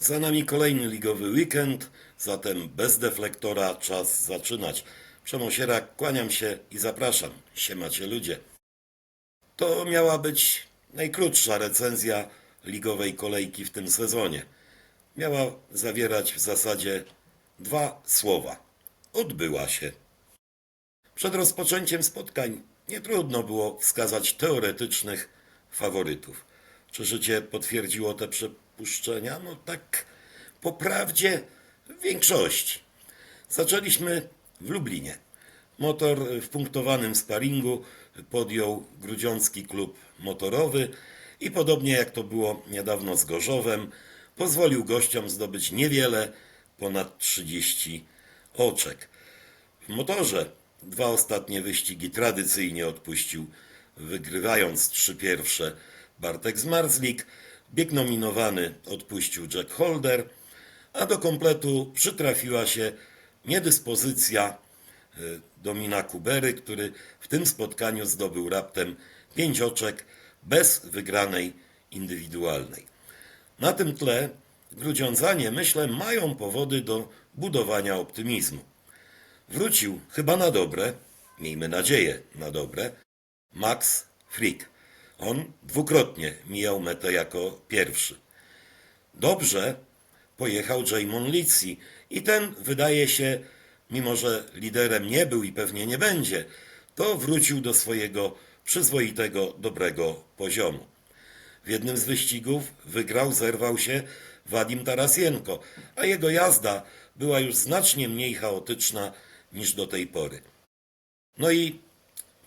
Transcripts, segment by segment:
Za nami kolejny ligowy weekend, zatem bez deflektora czas zaczynać. Przemosierak, kłaniam się i zapraszam. Siemacie ludzie. To miała być najkrótsza recenzja ligowej kolejki w tym sezonie. Miała zawierać w zasadzie dwa słowa. Odbyła się. Przed rozpoczęciem spotkań nie trudno było wskazać teoretycznych faworytów. Czy życie potwierdziło te przypuszczenia? No tak po prawdzie w większości. Zaczęliśmy w Lublinie. Motor w punktowanym sparingu podjął grudziącki klub motorowy i podobnie jak to było niedawno z Gorzowem, pozwolił gościom zdobyć niewiele ponad 30 oczek. W motorze dwa ostatnie wyścigi tradycyjnie odpuścił, wygrywając trzy pierwsze Bartek Zmarzlik, bieg nominowany odpuścił Jack Holder, a do kompletu przytrafiła się niedyspozycja e, Domina Kubery, który w tym spotkaniu zdobył raptem pięć oczek bez wygranej indywidualnej. Na tym tle Grudziądzanie, myślę, mają powody do budowania optymizmu. Wrócił chyba na dobre, miejmy nadzieję na dobre, Max Frick. On dwukrotnie mijał metę jako pierwszy. Dobrze pojechał Jamon Litsi i ten wydaje się, mimo że liderem nie był i pewnie nie będzie, to wrócił do swojego przyzwoitego, dobrego poziomu. W jednym z wyścigów wygrał, zerwał się Wadim Tarasienko, a jego jazda była już znacznie mniej chaotyczna niż do tej pory. No i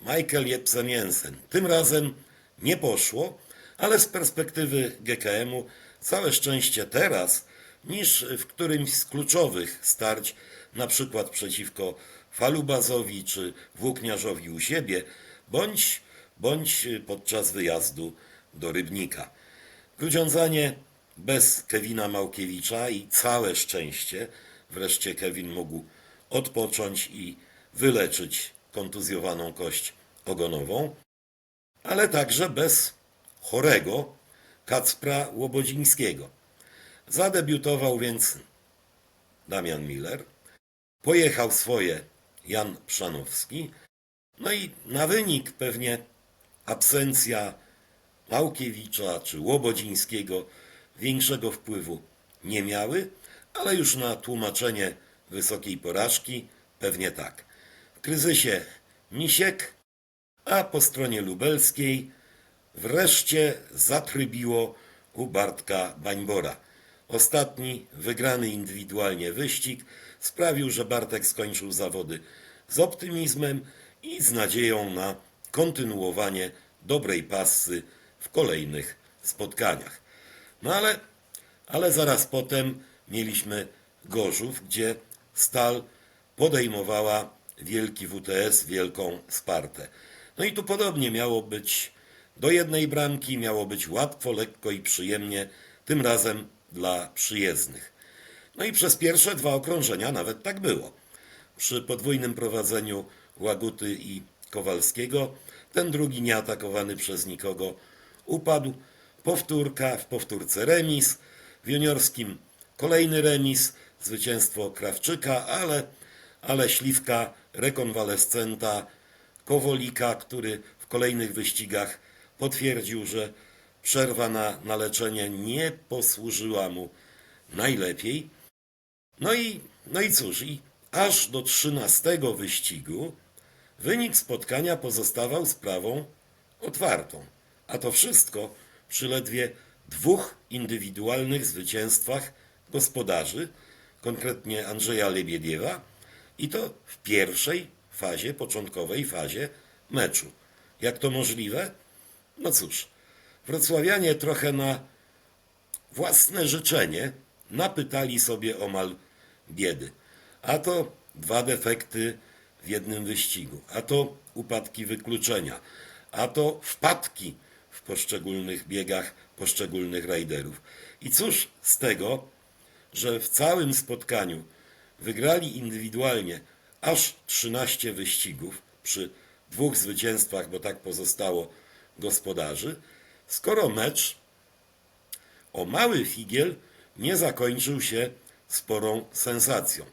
Michael Jepsen Jensen. Tym razem nie poszło, ale z perspektywy GKM-u całe szczęście teraz niż w którymś z kluczowych starć, na przykład przeciwko Falubazowi czy Włókniarzowi u siebie, bądź, bądź podczas wyjazdu do Rybnika. Grudziądzanie bez Kevina Małkiewicza i całe szczęście wreszcie Kevin mógł odpocząć i wyleczyć kontuzjowaną kość ogonową, ale także bez chorego Kacpra Łobodzińskiego. Zadebiutował więc Damian Miller, pojechał swoje Jan Przanowski, no i na wynik pewnie absencja Małkiewicza czy Łobodzińskiego większego wpływu nie miały, ale już na tłumaczenie wysokiej porażki pewnie tak. W kryzysie Misiek, a po stronie lubelskiej wreszcie zatrybiło u Bartka Bańbora. Ostatni wygrany indywidualnie wyścig sprawił, że Bartek skończył zawody z optymizmem i z nadzieją na kontynuowanie dobrej pasy w kolejnych spotkaniach. No ale, ale zaraz potem mieliśmy Gorzów, gdzie Stal podejmowała wielki WTS, wielką Spartę. No i tu podobnie miało być do jednej bramki, miało być łatwo, lekko i przyjemnie, tym razem dla przyjezdnych. No i przez pierwsze dwa okrążenia nawet tak było. Przy podwójnym prowadzeniu Łaguty i Kowalskiego ten drugi nieatakowany przez nikogo upadł. Powtórka, w powtórce remis, w juniorskim kolejny remis, zwycięstwo Krawczyka, ale, ale śliwka rekonwalescenta Kowolika, który w kolejnych wyścigach potwierdził, że przerwa na, na leczenie nie posłużyła mu najlepiej. No i, no i cóż, i aż do trzynastego wyścigu wynik spotkania pozostawał sprawą otwartą. A to wszystko przy ledwie dwóch indywidualnych zwycięstwach gospodarzy, konkretnie Andrzeja Lebiediewa, i to w pierwszej fazie, początkowej fazie meczu. Jak to możliwe? No cóż, wrocławianie trochę na własne życzenie napytali sobie omal biedy. A to dwa defekty w jednym wyścigu, a to upadki wykluczenia, a to wpadki w poszczególnych biegach poszczególnych rajderów. I cóż z tego, że w całym spotkaniu wygrali indywidualnie aż 13 wyścigów przy dwóch zwycięstwach, bo tak pozostało gospodarzy, skoro mecz o mały figiel nie zakończył się sporą sensacją.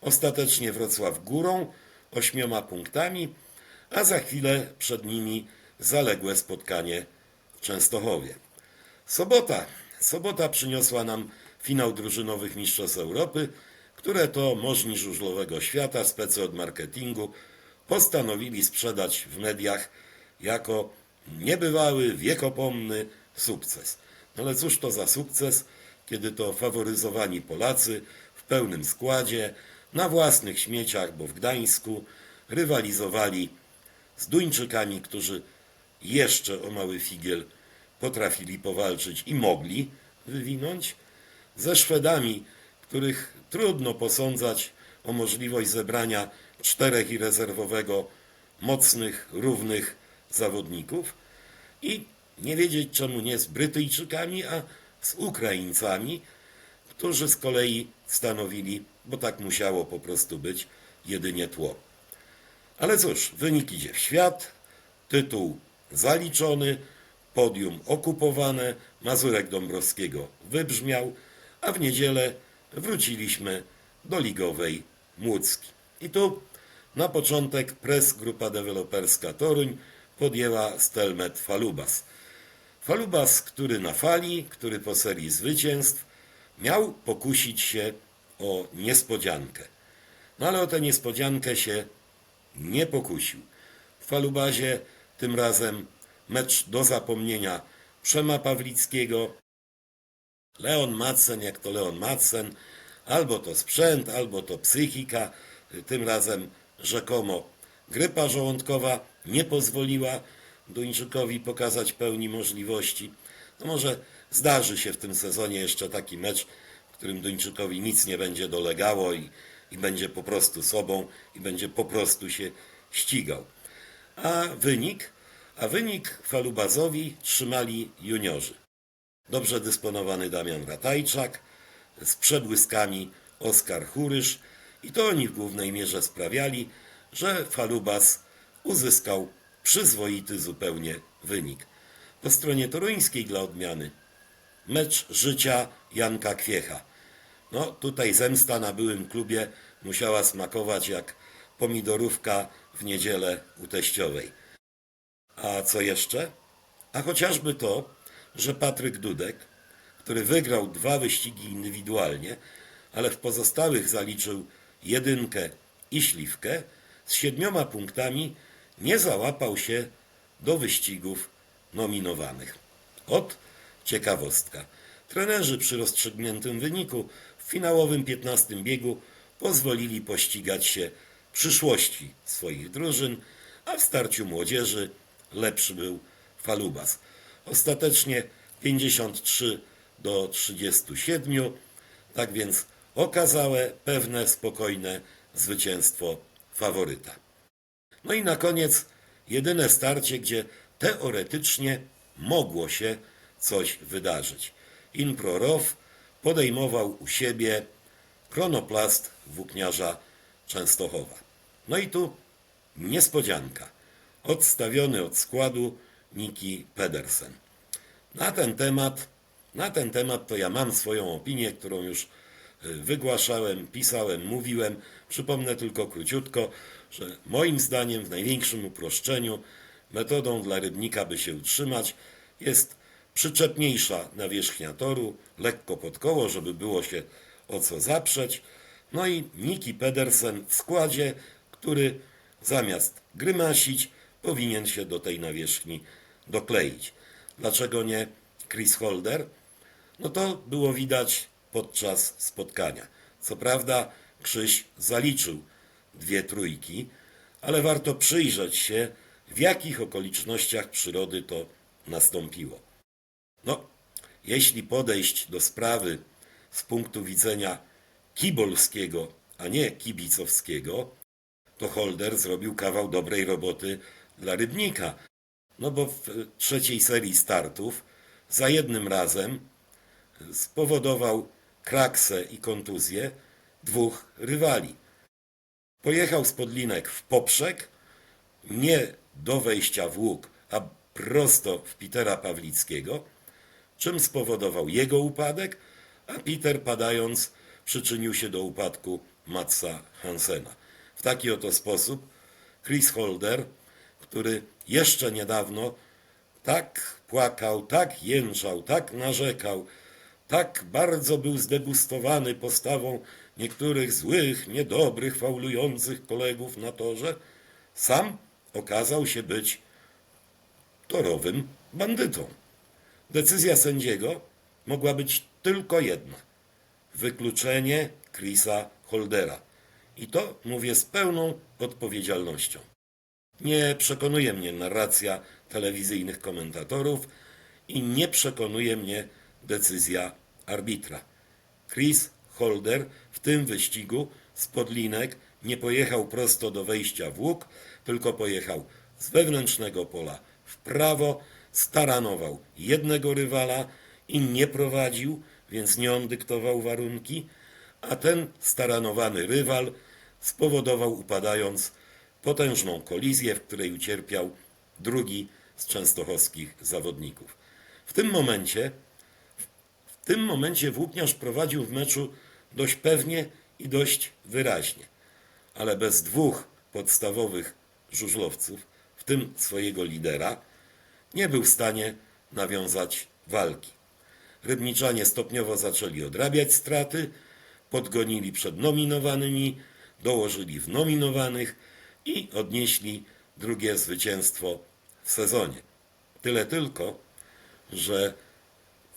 Ostatecznie Wrocław górą, ośmioma punktami, a za chwilę przed nimi zaległe spotkanie w Częstochowie. Sobota. Sobota przyniosła nam finał drużynowych Mistrzostw Europy, które to możni żużlowego świata, specy od marketingu, postanowili sprzedać w mediach jako niebywały, wiekopomny sukces. No ale cóż to za sukces, kiedy to faworyzowani Polacy w pełnym składzie, na własnych śmieciach, bo w Gdańsku, rywalizowali z Duńczykami, którzy jeszcze o mały figiel potrafili powalczyć i mogli wywinąć, ze Szwedami, których trudno posądzać o możliwość zebrania czterech i rezerwowego mocnych, równych zawodników i nie wiedzieć czemu nie z Brytyjczykami, a z Ukraińcami, którzy z kolei stanowili, bo tak musiało po prostu być, jedynie tło. Ale cóż, wynik idzie w świat, tytuł zaliczony, podium okupowane, Mazurek Dąbrowskiego wybrzmiał, a w niedzielę wróciliśmy do ligowej Młódzki. I tu na początek Press Grupa Deweloperska Toruń podjęła Stelmet Falubas. Falubas, który na fali, który po serii zwycięstw miał pokusić się o niespodziankę. No ale o tę niespodziankę się nie pokusił. W Falubazie tym razem mecz do zapomnienia Przema Pawlickiego. Leon Madsen, jak to Leon Madsen, albo to sprzęt, albo to psychika. Tym razem rzekomo grypa żołądkowa nie pozwoliła Duńczykowi pokazać pełni możliwości. No może zdarzy się w tym sezonie jeszcze taki mecz, w którym Duńczykowi nic nie będzie dolegało i, i będzie po prostu sobą i będzie po prostu się ścigał. A wynik? A wynik Falubazowi trzymali juniorzy. Dobrze dysponowany Damian Ratajczak, z przebłyskami Oskar Churysz i to oni w głównej mierze sprawiali, że Falubas uzyskał przyzwoity zupełnie wynik. Po stronie toruńskiej dla odmiany mecz życia Janka Kwiecha. No tutaj zemsta na byłym klubie musiała smakować jak pomidorówka w niedzielę u teściowej. A co jeszcze? A chociażby to, że Patryk Dudek, który wygrał dwa wyścigi indywidualnie, ale w pozostałych zaliczył jedynkę i śliwkę, z siedmioma punktami nie załapał się do wyścigów nominowanych. Ot ciekawostka. Trenerzy przy rozstrzygniętym wyniku w finałowym 15 biegu pozwolili pościgać się przyszłości swoich drużyn, a w starciu młodzieży lepszy był Falubas. Ostatecznie 53 do 37, tak więc okazałe, pewne, spokojne zwycięstwo faworyta. No i na koniec jedyne starcie, gdzie teoretycznie mogło się coś wydarzyć. Improrow podejmował u siebie kronoplast włókniarza Częstochowa. No i tu niespodzianka. Odstawiony od składu Niki Pedersen. Na ten temat, na ten temat to ja mam swoją opinię, którą już y, wygłaszałem, pisałem, mówiłem. Przypomnę tylko króciutko, że moim zdaniem w największym uproszczeniu metodą dla rybnika, by się utrzymać, jest przyczepniejsza nawierzchnia toru, lekko pod koło, żeby było się o co zaprzeć. No i Niki Pedersen w składzie, który zamiast grymasić, powinien się do tej nawierzchni dokleić. Dlaczego nie Chris Holder? No to było widać podczas spotkania. Co prawda Krzyś zaliczył dwie trójki, ale warto przyjrzeć się, w jakich okolicznościach przyrody to nastąpiło. No, jeśli podejść do sprawy z punktu widzenia kibolskiego, a nie kibicowskiego, to Holder zrobił kawał dobrej roboty dla Rybnika. No bo w trzeciej serii startów za jednym razem spowodował kraksę i kontuzję dwóch rywali. Pojechał z podlinek w poprzek, nie do wejścia w łuk, a prosto w Petera Pawlickiego, czym spowodował jego upadek, a Peter padając przyczynił się do upadku Matsa Hansena. W taki oto sposób Chris Holder, który jeszcze niedawno tak płakał, tak jęczał, tak narzekał, tak bardzo był zdegustowany postawą niektórych złych, niedobrych, faulujących kolegów na torze, sam okazał się być torowym bandytą. Decyzja sędziego mogła być tylko jedna. Wykluczenie Chrisa Holdera. I to mówię z pełną odpowiedzialnością. Nie przekonuje mnie narracja telewizyjnych komentatorów i nie przekonuje mnie decyzja arbitra. Chris Holder w tym wyścigu z podlinek nie pojechał prosto do wejścia w łuk, tylko pojechał z wewnętrznego pola w prawo, staranował jednego rywala i nie prowadził, więc nie on dyktował warunki, a ten staranowany rywal spowodował upadając potężną kolizję, w której ucierpiał drugi z częstochowskich zawodników. W tym momencie w tym momencie włókniarz prowadził w meczu dość pewnie i dość wyraźnie, ale bez dwóch podstawowych żużlowców, w tym swojego lidera, nie był w stanie nawiązać walki. Rybniczanie stopniowo zaczęli odrabiać straty, podgonili przed nominowanymi, dołożyli w nominowanych i odnieśli drugie zwycięstwo w sezonie. Tyle tylko, że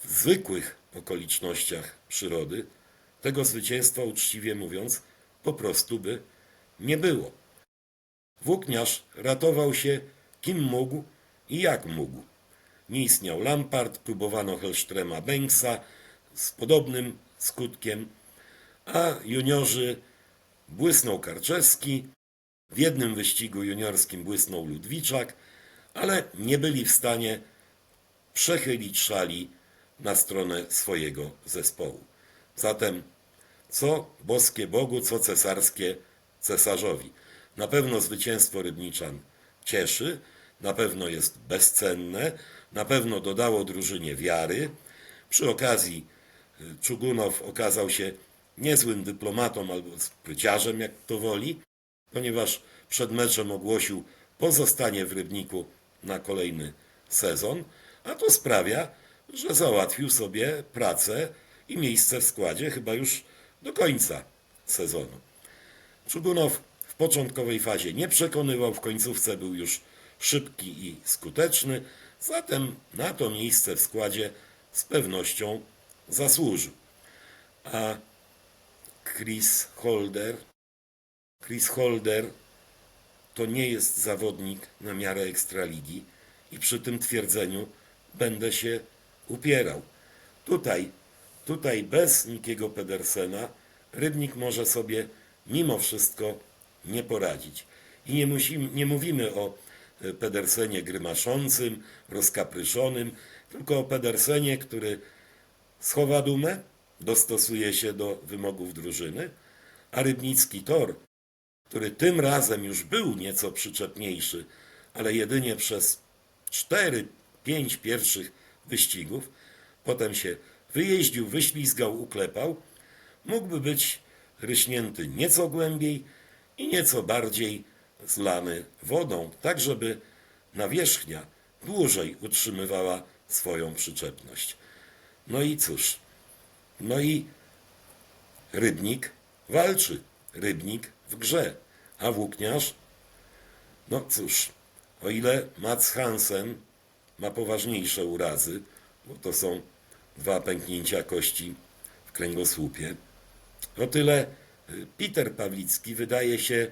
w zwykłych okolicznościach przyrody tego zwycięstwa, uczciwie mówiąc, po prostu by nie było. Włókniarz ratował się kim mógł i jak mógł. Nie istniał Lampard, próbowano Hellstrema Banksa z podobnym skutkiem, a juniorzy błysnął Karczewski, w jednym wyścigu juniorskim błysnął Ludwiczak, ale nie byli w stanie przechylić szali na stronę swojego zespołu. Zatem co boskie Bogu, co cesarskie cesarzowi. Na pewno zwycięstwo Rybniczan cieszy, na pewno jest bezcenne, na pewno dodało drużynie wiary. Przy okazji y, Czugunow okazał się niezłym dyplomatą albo spryciarzem, jak to woli, ponieważ przed meczem ogłosił pozostanie w Rybniku na kolejny sezon, a to sprawia, że załatwił sobie pracę i miejsce w składzie chyba już do końca sezonu. Czugunow w początkowej fazie nie przekonywał, w końcówce był już szybki i skuteczny, zatem na to miejsce w składzie z pewnością zasłużył. A Chris Holder, Chris Holder to nie jest zawodnik na miarę ekstraligi i przy tym twierdzeniu będę się upierał. Tutaj, tutaj bez Nikiego Pedersena Rybnik może sobie mimo wszystko nie poradzić. I nie, musimy, nie mówimy o e, Pedersenie grymaszącym, rozkapryszonym, tylko o Pedersenie, który schowa dumę, dostosuje się do wymogów drużyny, a Rybnicki Tor, który tym razem już był nieco przyczepniejszy, ale jedynie przez 4-5 pierwszych wyścigów, potem się wyjeździł, wyślizgał, uklepał, mógłby być ryśnięty nieco głębiej i nieco bardziej zlany wodą, tak żeby nawierzchnia dłużej utrzymywała swoją przyczepność. No i cóż, no i rybnik walczy, rybnik w grze, a włókniarz, no cóż, o ile Mats Hansen ma poważniejsze urazy, bo to są dwa pęknięcia kości w kręgosłupie. O tyle y, Peter Pawlicki wydaje się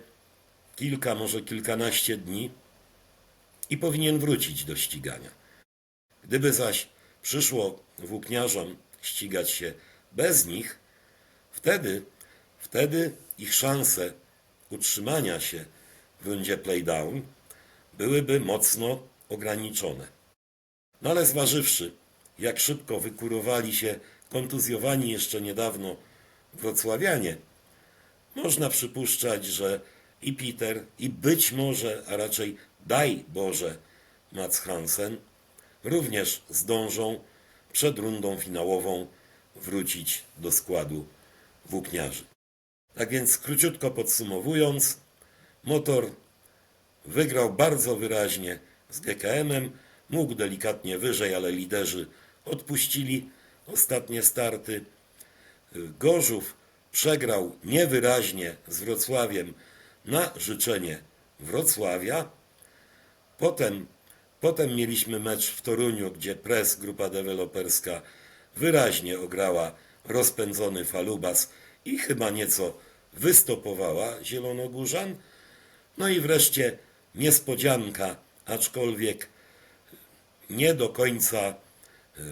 kilka, może kilkanaście dni i powinien wrócić do ścigania. Gdyby zaś przyszło włókniarzom ścigać się bez nich, wtedy, wtedy ich szanse utrzymania się w rundzie playdown byłyby mocno ograniczone. No ale zważywszy, jak szybko wykurowali się kontuzjowani jeszcze niedawno wrocławianie, można przypuszczać, że i Peter, i być może, a raczej daj Boże, Mats Hansen również zdążą przed rundą finałową wrócić do składu włókniarzy. Tak więc króciutko podsumowując, motor wygrał bardzo wyraźnie z GKM-em, mógł delikatnie wyżej, ale liderzy odpuścili ostatnie starty. Gorzów przegrał niewyraźnie z Wrocławiem na życzenie Wrocławia. Potem, potem mieliśmy mecz w Toruniu, gdzie Press, grupa deweloperska, wyraźnie ograła rozpędzony Falubas i chyba nieco wystopowała Zielonogórzan. No i wreszcie niespodzianka, aczkolwiek nie do końca e,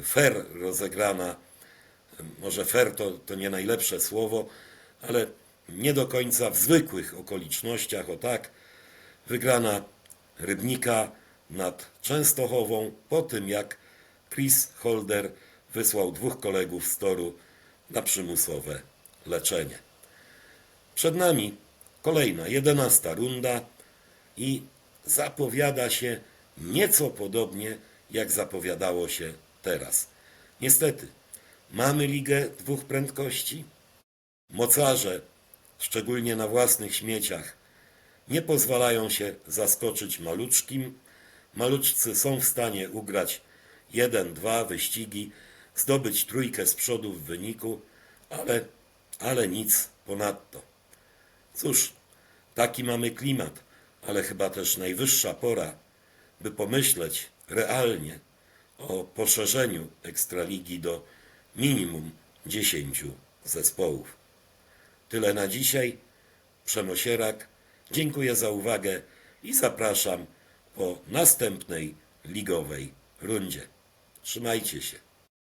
fair rozegrana, może fair to, to nie najlepsze słowo, ale nie do końca w zwykłych okolicznościach, o tak, wygrana Rybnika nad Częstochową po tym, jak Chris Holder wysłał dwóch kolegów z toru na przymusowe leczenie. Przed nami kolejna, jedenasta runda i zapowiada się nieco podobnie, jak zapowiadało się teraz. Niestety, mamy ligę dwóch prędkości. Mocarze, szczególnie na własnych śmieciach, nie pozwalają się zaskoczyć maluczkim. Maluczcy są w stanie ugrać jeden, dwa wyścigi, zdobyć trójkę z przodu w wyniku, ale, ale nic ponadto. Cóż, taki mamy klimat, ale chyba też najwyższa pora, by pomyśleć realnie o poszerzeniu Ekstraligi do minimum 10 zespołów. Tyle na dzisiaj. Przemosierak. Dziękuję za uwagę i zapraszam po następnej ligowej rundzie. Trzymajcie się.